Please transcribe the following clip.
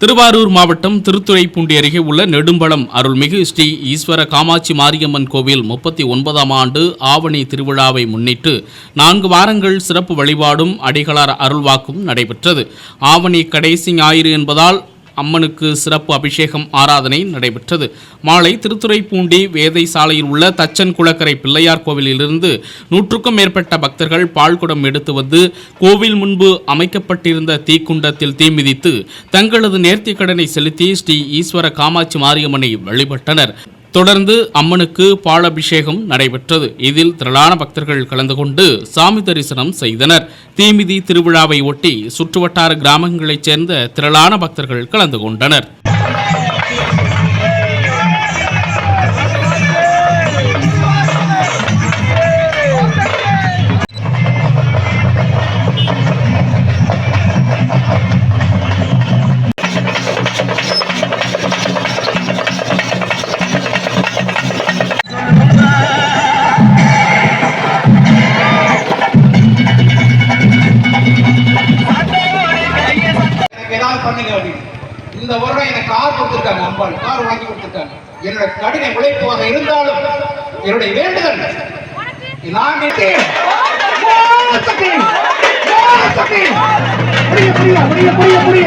திருவாரூர் மாவட்டம் திருத்துறைப்பூண்டி அருகே உள்ள நெடும்பலம் அருள்மிகு ஸ்ரீ ஈஸ்வர காமாட்சி மாரியம்மன் கோவில் முப்பத்தி ஒன்பதாம் ஆண்டு ஆவணி திருவிழாவை முன்னிட்டு நான்கு வாரங்கள் சிறப்பு வழிபாடும் அடிகளார் அருள்வாக்கும் நடைபெற்றது. ஆவணி கடைசி ஞாயிறு என்பதால் அம்மனுக்கு சிறப்பு அபிஷேகம் ஆராதனை நடைபெற்றது. மாலை திருத்துறைப்பூண்டி வேதை சாலையில் உள்ள தச்சன் குளக்கரை பிள்ளையார் கோவிலிலிருந்து நூற்றுக்கும் மேற்பட்ட பக்தர்கள் பால்குடம் எடுத்து வந்து கோவில் முன்பு அமைக்கப்பட்டிருந்த தீக்குண்டத்தில் தீமிதித்து தங்களது நேர்த்திக் கடனை செலுத்தி ஸ்ரீ ஈஸ்வர காமாட்சி மாரியம்மனை வழிபட்டனர். தொடர்ந்து அம்மனுக்கு பாலபிஷேகம் நடைபெற்றது. இதில் திரளான பக்தர்கள் கலந்து கொண்டு சாமி தரிசனம் செய்தனர். தீமிதி திருவிழாவை ஒட்டி சுற்றுவட்டார கிராமங்களைச் சேர்ந்த திரளான பக்தர்கள் கலந்து கொண்டனர். ஏதாவது பண்ணுங்க அப்படின்னு இந்த வருடம் எனக்கு கார் கொடுத்துருக்காங்க அம்பாள். கார் வாங்கி கொடுத்துருக்காங்க. என்னோட கடின உழைப்பாக இருந்தாலும் என்னுடைய வேண்டுதல் நான் புரிய புரிய புரிய புரிய.